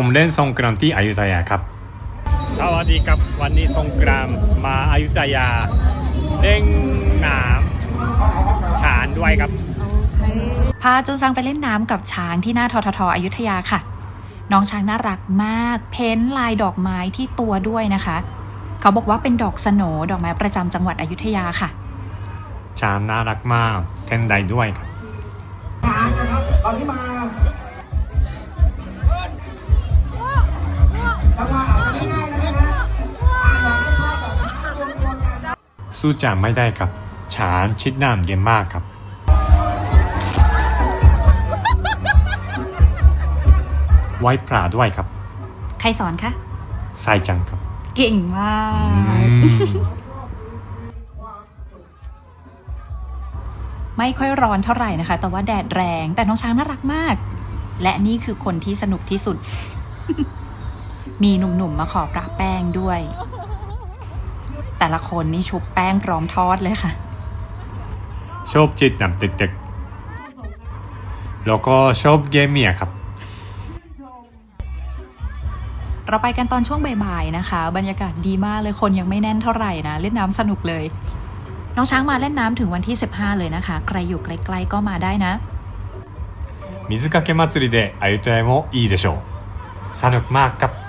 ผมเล่นสงกรานต์ที่อยุธยาครับ สวัสดีครับวันนี้สงกรานต์มาอายุทยาเล่นน้ำฉานด้วยครับ พาจุนซังไปเล่นน้ำกับช้างที่หน้าทททอยุธยาค่ะ น้องช้างน่ารักมาก เพ้นท์ลายดอกไม้ที่ตัวด้วยนะคะ เขาบอกว่าเป็นดอกสโหนดอกไม้ประจำจังหวัดอยุธยาค่ะชามน่ารักมากเต้นได้ด้วยครับตอนนี้มา สู้จามไม่ได้ครับชานชิดน้ำเย็นมากครับไว้ปลาด้วยครับ ใครสอนคะใส่จังครับ เก่งมาก ไม่ค่อยร้อนเท่าไหร่นะคะ แต่ว่าแดดแรง แต่น้องช้างน่ารักมาก และนี่คือคนที่สนุกที่สุด มีหนุ่มๆมาขอประแป้งด้วย แต่ละคนนี่ชุบแป้งพร้อมทอดเลยค่ะ ชอบจิตน้ำตึกๆแล้วก็ชอบเกมเมียครับ เราไปกันตอนช่วงบ่ายๆนะคะ บรรยากาศดีมากเลยคนยังไม่แน่นเท่าไหร่นะ เล่นน้ำสนุกเลย น้องช้างมาเล่นน้ำถึงวันที่ 15 เลยนะคะ ใครอยู่ใกล้ๆก็มาได้นะ 水かけ祭りでアユタヤもいいでしょう。สนุกมากครับ